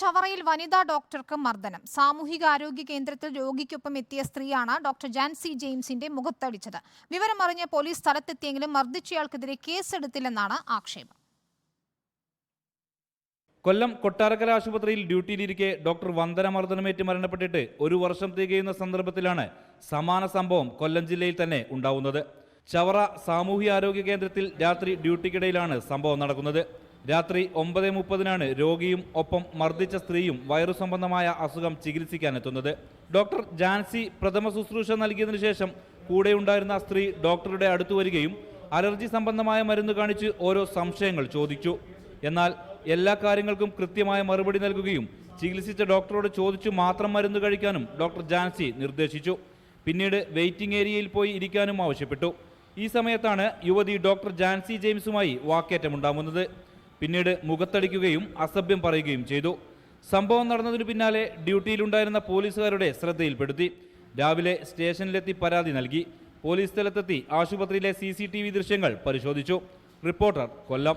ചവറയിൽ വനിതാ ഡോക്ടർക്ക് മർദ്ദനം. സാമൂഹിക ആരോഗ്യ കേന്ദ്രത്തിൽ രോഗിക്കൊപ്പം എത്തിയ സ്ത്രീയാണ് ഡോക്ടർ ജാൻസി ജെയിംസിന്റെ മുഖത്തടിച്ചത്. വിവരമറിഞ്ഞ് പോലീസ് സ്ഥലത്തെത്തിയെങ്കിലും മർദ്ദിച്ചയാൾക്കെതിരെ കേസെടുത്തില്ലെന്നാണ് ആക്ഷേപം. കൊല്ലം കൊട്ടാരക്കര ആശുപത്രിയിൽ ഡ്യൂട്ടിയിലിരിക്കെ ഡോക്ടർ വന്ദന മർദ്ദനമേറ്റ് മരണപ്പെട്ടിട്ട് ഒരു വർഷം തികയുന്ന സന്ദർഭത്തിലാണ് സമാന സംഭവം കൊല്ലം ജില്ലയിൽ തന്നെ ഉണ്ടാവുന്നത്. ചവറ സാമൂഹ്യ ആരോഗ്യ കേന്ദ്രത്തിൽ രാത്രി ഡ്യൂട്ടിക്കിടയിലാണ് സംഭവം നടക്കുന്നത്. രാത്രി ഒമ്പത് മുപ്പതിനാണ് രോഗിയും ഒപ്പം മർദ്ദിച്ച സ്ത്രീയും വൈറസ് സംബന്ധമായ അസുഖം ചികിത്സിക്കാനെത്തുന്നത്. ഡോക്ടർ ജാൻസി പ്രഥമ ശുശ്രൂഷ നൽകിയതിനു ശേഷം കൂടെയുണ്ടായിരുന്ന സ്ത്രീ ഡോക്ടറുടെ അടുത്തു വരികയും അലർജി സംബന്ധമായ മരുന്ന് കാണിച്ച് ഓരോ സംശയങ്ങൾ ചോദിച്ചു. എന്നാൽ എല്ലാ കാര്യങ്ങൾക്കും കൃത്യമായ മറുപടി നൽകുകയും ചികിത്സിച്ച ഡോക്ടറോട് ചോദിച്ചു മാത്രം മരുന്ന് കഴിക്കാനും ഡോക്ടർ ജാൻസി നിർദ്ദേശിച്ചു. പിന്നീട് വെയിറ്റിംഗ് ഏരിയയിൽ പോയി ഇരിക്കാനും ആവശ്യപ്പെട്ടു. ഈ സമയത്താണ് യുവതി ഡോക്ടർ ജാൻസി ജെയിംസുമായി വാക്കേറ്റമുണ്ടാകുന്നത്. പിന്നീട് മുഖത്തടിക്കുകയും അസഭ്യം പറയുകയും ചെയ്തു. സംഭവം നടന്നതിനു പിന്നാലെ ഡ്യൂട്ടിയിലുണ്ടായിരുന്ന പോലീസുകാരുടെ ശ്രദ്ധയിൽപ്പെടുത്തി. രാവിലെ സ്റ്റേഷനിലെത്തി പരാതി നൽകി. പോലീസ് സ്ഥലത്തെത്തി ആശുപത്രിയിലെ സി ദൃശ്യങ്ങൾ പരിശോധിച്ചു. റിപ്പോർട്ടർ കൊല്ലം.